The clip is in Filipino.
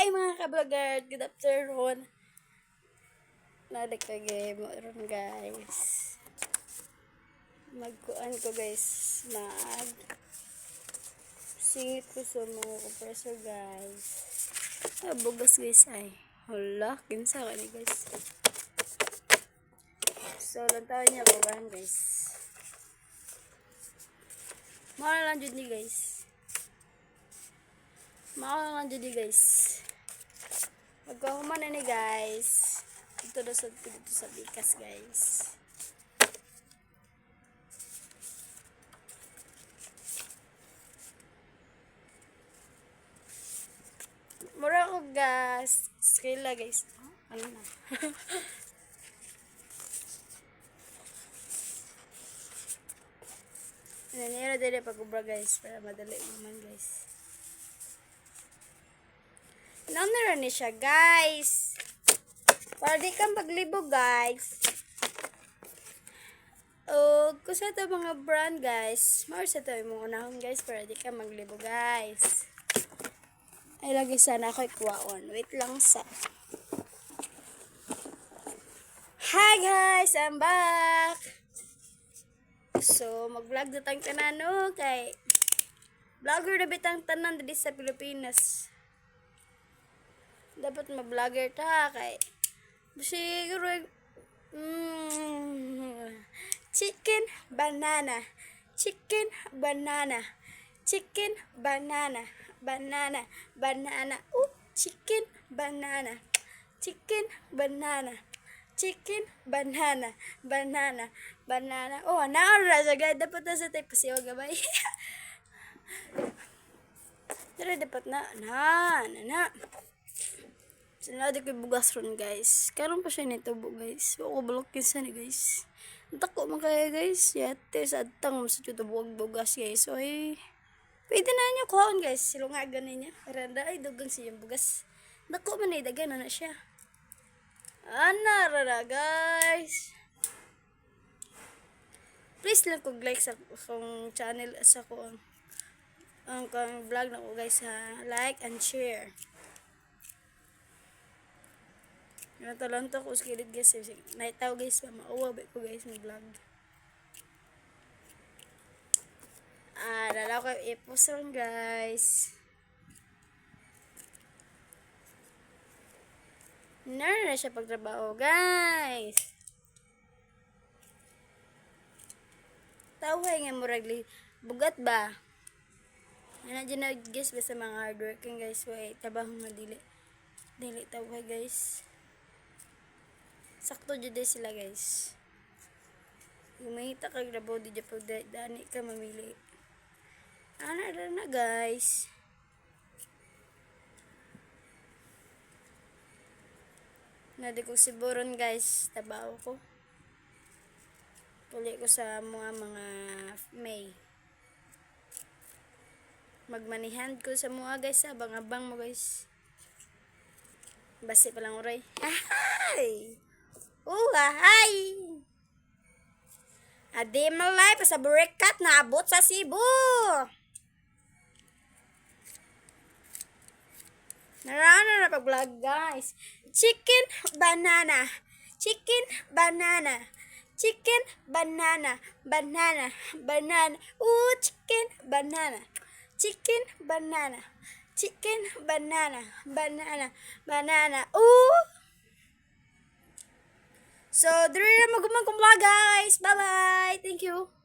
Hi mga ka-vlogger! Good afternoon! Nadik ka game ron guys. Magkuan ko guys. Mag singit ko sa mga compressor guys. Ah, bugas guys ay. Hala, kinsa ka ni guys. So, lantawan niya ko guys. Mahal lang dyan ni guys. Mahal lang dyan guys. Magkahuman na ni guys. Dito na sa, dito sa bikas guys. Mura ko gas. Skila guys. Oh, ano na. Nanira din pag-ubra guys para madali naman guys. Nanira ni siya guys. Para di kang paglibo guys. O, kung sa ito mga brand guys, more sa ito yung unahon guys para di ka maglibo guys. Ay, lagi sana ako ikuwaon. Wait lang sa... Hi guys! I'm back! So, mag-vlog na tayong tanano kay vlogger na bitang tanan dito sa Pilipinas. Dapat ma-vlogger ta kay siguro mm, chicken banana. Chicken banana. Chicken banana. Banana banana. Oh chicken banana. Chicken banana. Chicken banana. Banana banana. Oh naara sa gaya dapat na sa tayo pasiwag gabay pero dapat na. Na na na Sinadi ko bugas ron guys. Karon pa siya nito bu guys. Wa ko balokin sa ni guys. Tako man kaya guys. Yate sa atang sa chuto buwag bugas guys. So ay pwede na niyo kuhaon guys. Silunga ganin niya. Randa ay dugang siyang bugas. Dako man ay dagan na siya. Ana rara guys. Please lang kog like sa akong channel sa ko ang ang vlog na ko guys ha. Like and share. Natalon to ko skilid guys. Naitaw guys pa mauwa ba ko guys ng vlog. Ah, dalaw ko ipos ron guys. Nara na siya pagtrabaho guys. Tawhay nga murag li bugat ba? Ana dyan na guys basta mga hardworking guys way trabaho nga dili. Dili tawhay guys. Sakto jud sila guys. Kung mahita ka grabaw di dyan pag da- dani ka mamili. Ana na na guys. Nadi ko si Boron guys. Tabaw ko. Puli ko sa mga mga May. Magmanihan ko sa mga guys. Abang-abang mo guys. Basi pa lang uray. Ahay! Uh, ahay! Adi malay pa sa burikat na abot sa Cebu. Narana na pag-vlog guys. Chicken banana. Chicken banana. Chicken banana. Banana. Banana. Ooh, chicken banana. Chicken banana. Chicken banana. Banana. Banana. Ooh. So, diri na magumang kumla guys. Bye-bye. Thank you.